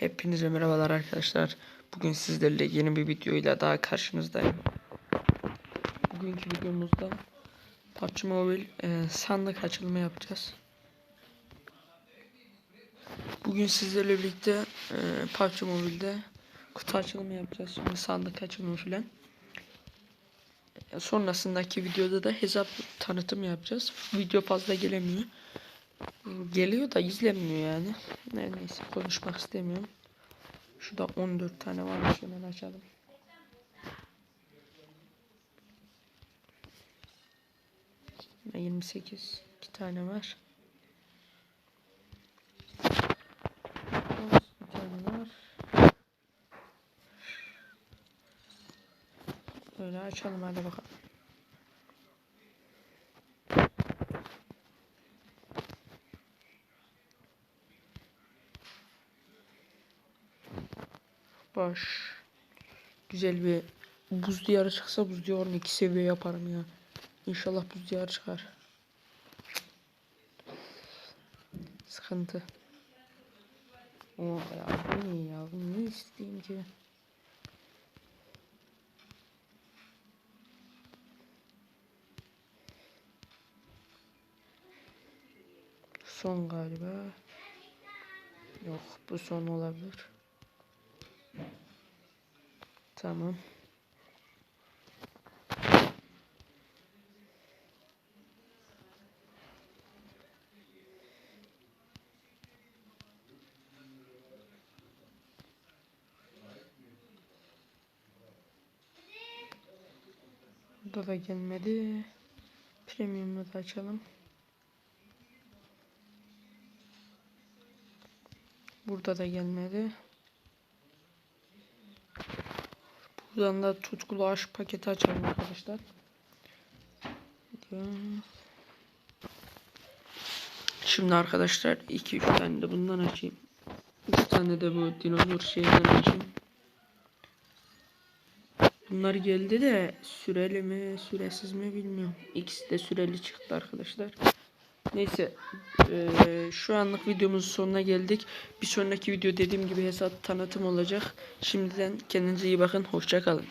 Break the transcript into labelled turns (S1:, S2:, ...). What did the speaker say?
S1: Hepinize merhabalar arkadaşlar. Bugün sizlerle yeni bir videoyla daha karşınızdayım. Bugünkü videomuzda PUBG Mobile e, sandık açılımı yapacağız. Bugün sizlerle birlikte e, PUBG Mobile'de kutu açılımı yapacağız. Şimdi sandık açılımı filan. E, sonrasındaki videoda da hesap tanıtım yapacağız. Video fazla gelemiyor. Geliyor da izlenmiyor yani. Ne- Neyse konuşmak istemiyorum. Şurada 14 tane varmış hemen açalım. Yine 28 iki tane var. Bir tane var. Böyle açalım hadi bakalım. Boş. Güzel bir buz diyarı çıksa buz diyarını iki seviye yaparım ya. İnşallah buz diyarı çıkar. Sıkıntı. O ya bu ne ya? Ne isteyeyim ki? Son galiba. Yok bu son olabilir. Tamam. Burada da gelmedi. Premium'u da açalım. Burada da gelmedi. Buradan da tutkulu aşk paketi açalım arkadaşlar. Şimdi arkadaşlar 2-3 tane de bundan açayım. 3 tane de bu dinozor şeyinden açayım. Bunlar geldi de süreli mi süresiz mi bilmiyorum. İkisi de süreli çıktı arkadaşlar. Neyse eee, şu anlık videomuzun sonuna geldik. Bir sonraki video dediğim gibi hesap tanıtım olacak. Şimdiden kendinize iyi bakın. Hoşça kalın.